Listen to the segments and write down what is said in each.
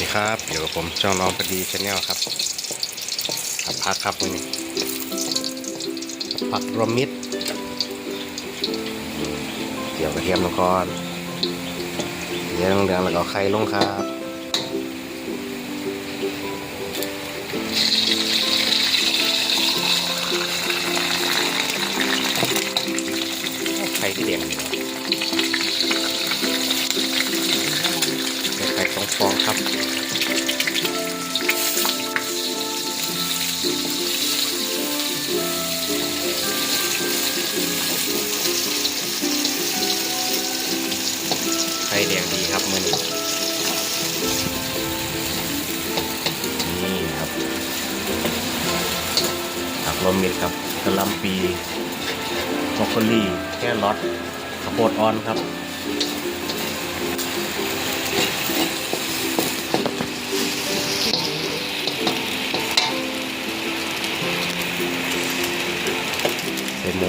ดีครับอยู่กับผมช่องน้องพอดีชาแนลครับผัดผักครับวันนี้ผักรวมมิตรเกี่ยวกระเทียมลงก่อนเดี๋ยวเหลืองแล้วก็ไข่ลงครับ ฟองครับ ไข่แดงดีครับมือนี้นี่ครับผักลมมิตรครับกระลำปีบรอกโคลีแครอทข้าวโพดอ่อนครับ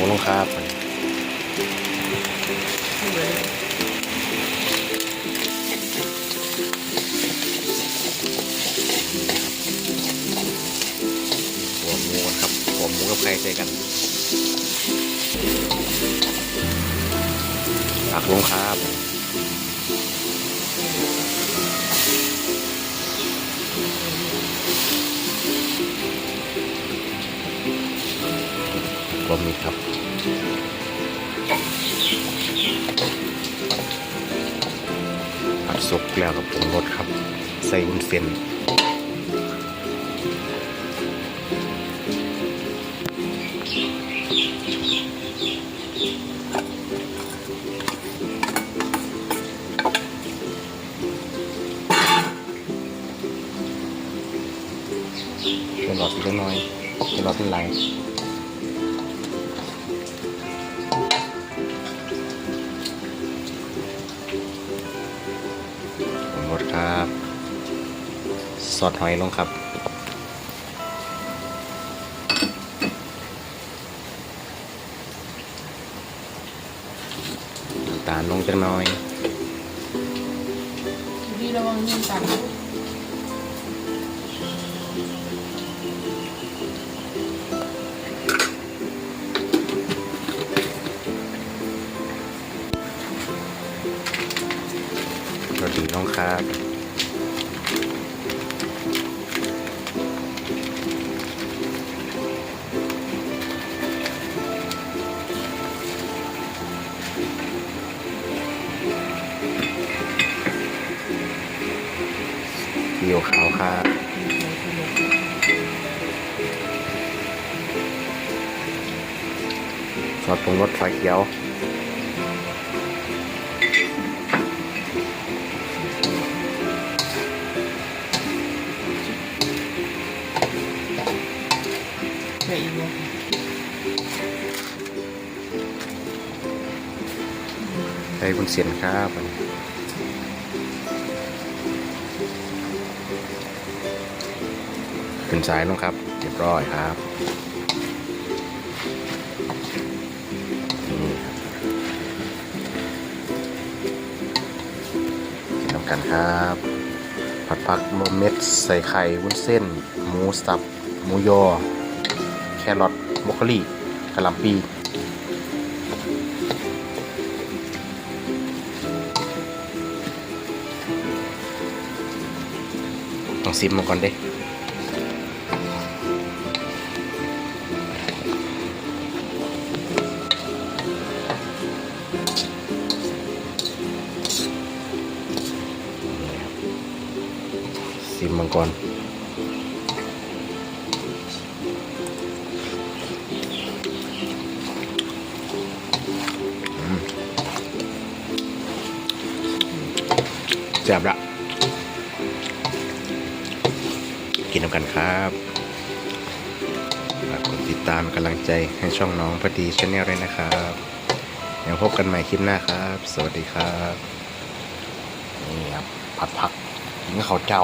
มูลงครับหัวหมูก่อนครับหัวหมูกับไข่ใส่กันผักลงครับ บะหมี่ครับ ผัดสุกแล้วกับปรุงรสครับ ใส่วุ้นเส้นเป็นหลอดเล็กน้อยเป็นหลอดเป็นลาย ซอสหอยลงครับน้ำตาลลงจังน้อยพี่ระวังยิงกันรสดีลงครับ เกี่ยวขาวครับซอสปรุงรสไฟเขียวใส่อีกเลยใส่บุญเสียนครับ ขึ้นสายลงครับเรียบร้อยครับนี่ครับกินน้ำกันครับ ผัดผักรวมเม็ดใส่ไข่วุ้นเส้น หมูสับ หมูยอ แครอทบรอกโคลีกะหล่ำปีต้องซิมมาก่อนเด้ ซิมมังกรแซ่บละกินน้ำกันครับฝากกดติดตามกำลังใจให้ช่องน้องพอดีชาแนลด้วยนะครับยังพบกันใหม่คลิปหน้าครับ สวัสดีครับ นี่ครับ ผัดผักกินข้าวเจ้า